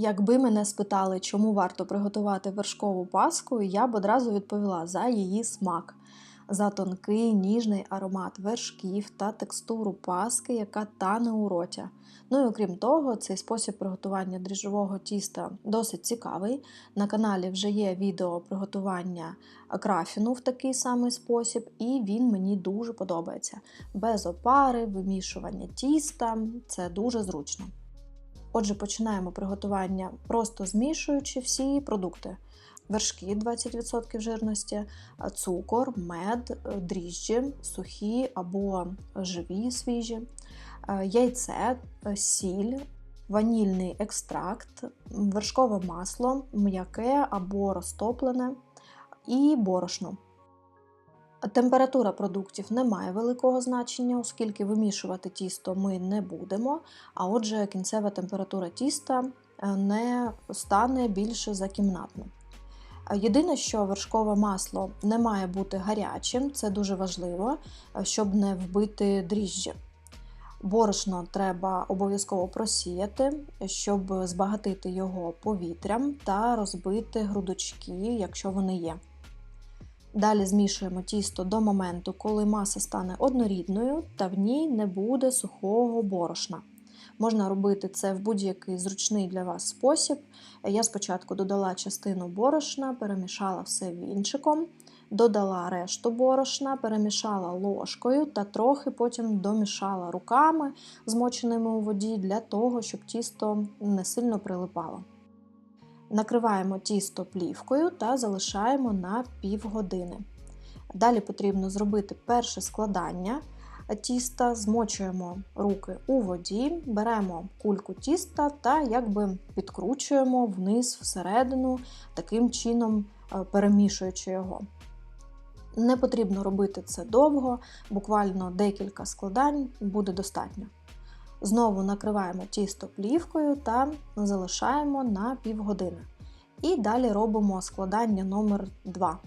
Якби мене спитали, чому варто приготувати вершкову паску, я б одразу відповіла за її смак, за тонкий ніжний аромат вершків та текстуру паски, яка тане у роті. Ну і окрім того, цей спосіб приготування дріжджового тіста досить цікавий. На каналі вже є відео приготування крафіну в такий самий спосіб, і він мені дуже подобається. Без опари, вимішування тіста це дуже зручно. Отже, починаємо приготування, просто змішуючи всі продукти. Вершки 20% жирності, цукор, мед, дріжджі, сухі або живі свіжі, яйце, сіль, ванільний екстракт, вершкове масло, м'яке або розтоплене і борошно. Температура продуктів не має великого значення, оскільки вимішувати тісто ми не будемо, а отже, кінцева температура тіста не стане більше за кімнатну. Єдине, що вершкове масло не має бути гарячим, це дуже важливо, щоб не вбити дріжджі. Борошно треба обов'язково просіяти, щоб збагатити його повітрям та розбити грудочки, якщо вони є. Далі змішуємо тісто до моменту, коли маса стане однорідною та в ній не буде сухого борошна. Можна робити це в будь-який зручний для вас спосіб. Я спочатку додала частину борошна, перемішала все вінчиком, додала решту борошна, перемішала ложкою та трохи потім домішала руками, змоченими у воді, для того, щоб тісто не сильно прилипало. Накриваємо тісто плівкою та залишаємо на півгодини. Далі потрібно зробити перше складання тіста, змочуємо руки у воді, беремо кульку тіста та якби підкручуємо вниз всередину, таким чином перемішуючи його. Не потрібно робити це довго, буквально декілька складань буде достатньо. Знову накриваємо тісто плівкою та залишаємо на півгодини. І далі робимо складання номер 2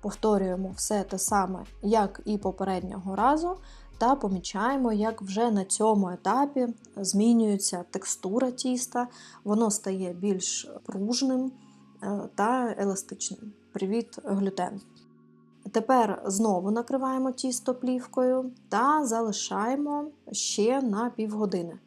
Повторюємо все те саме, як і попереднього разу, та помічаємо, як вже на цьому етапі змінюється текстура тіста, воно стає більш пружним та еластичним. Привіт, глютен! Тепер знову накриваємо тісто плівкою та залишаємо ще на півгодини.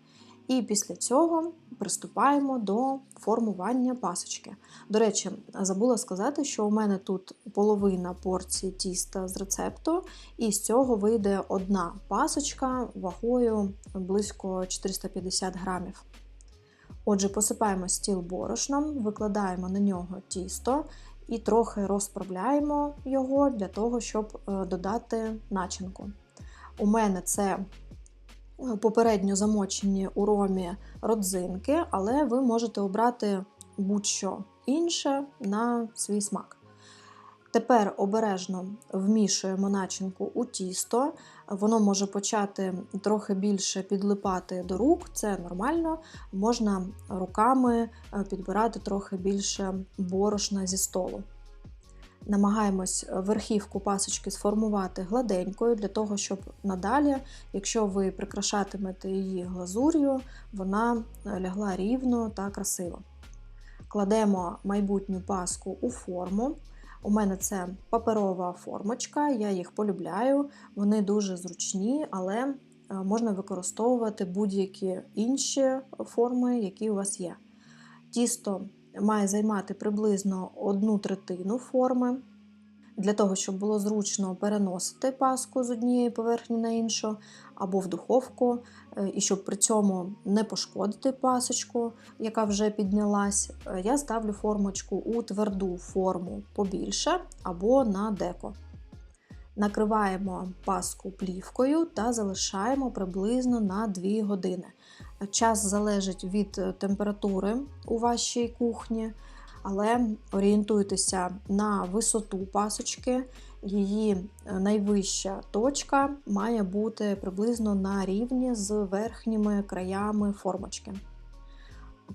І після цього приступаємо до формування пасочки. До речі, забула сказати, що у мене тут половина порції тіста з рецепту, і з цього вийде одна пасочка вагою близько 450 грамів. Отже, посипаємо стіл борошном, викладаємо на нього тісто і трохи розправляємо його для того, щоб додати начинку. У мене це попередньо замочені у ромі родзинки, але ви можете обрати будь-що інше на свій смак. Тепер обережно вмішуємо начинку у тісто, воно може почати трохи більше підлипати до рук, це нормально, можна руками підбирати трохи більше борошна зі столу. Намагаємось верхівку пасочки сформувати гладенькою, для того, щоб надалі, якщо ви прикрашатимете її глазур'ю, вона лягла рівно та красиво. Кладемо майбутню паску у форму. У мене це паперова формочка, я їх полюбляю, вони дуже зручні, але можна використовувати будь-які інші форми, які у вас є. Тісто має займати приблизно одну третину форми. Для того, щоб було зручно переносити паску з однієї поверхні на іншу, або в духовку, і щоб при цьому не пошкодити пасочку, яка вже піднялась, я ставлю формочку у тверду форму побільше або на деко. Накриваємо паску плівкою та залишаємо приблизно на 2 години. Час залежить від температури у вашій кухні, але орієнтуйтеся на висоту пасочки, її найвища точка має бути приблизно на рівні з верхніми краями формочки.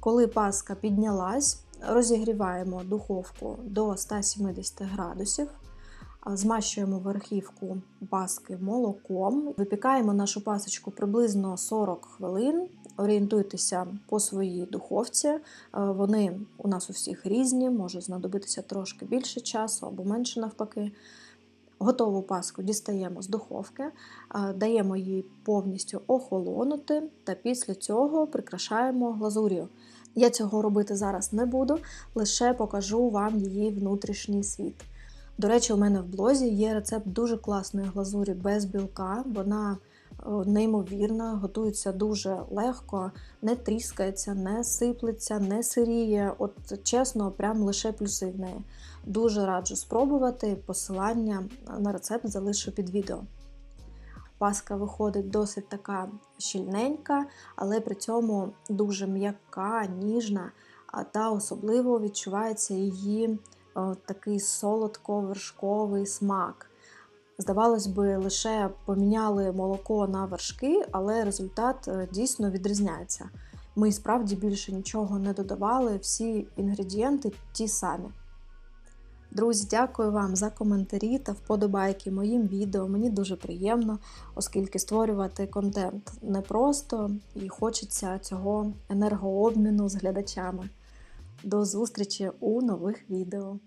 Коли паска піднялась, розігріваємо духовку до 170 градусів. Змащуємо верхівку паски молоком, випікаємо нашу пасочку приблизно 40 хвилин орієнтуйтеся по своїй духовці. Е, Вони у нас у всіх різні, може знадобитися трошки більше часу або менше навпаки. Готову паску дістаємо з духовки, е, даємо їй повністю охолонути, та після цього прикрашаємо глазур'ю. Я цього робити зараз не буду, лише покажу вам її внутрішній світ. До речі, у мене в блозі є рецепт дуже класної глазурі без білка. Вона неймовірна, готується дуже легко, не тріскається, не сиплеться, не сиріє. От чесно, прям лише плюси в неї. Дуже раджу спробувати. Посилання на рецепт залишу під відео. Паска виходить досить така щільненька, але при цьому дуже м'яка, ніжна, а та особливо відчувається її такий солодко-вершковий смак. Здавалось би, лише поміняли молоко на вершки, але результат е, дійсно відрізняється. Ми справді більше нічого не додавали, всі інгредієнти ті самі. Друзі, дякую вам за коментарі та вподобайки моїм відео. Мені дуже приємно, оскільки створювати контент непросто і хочеться цього енергообміну з глядачами. До зустрічі у нових відео!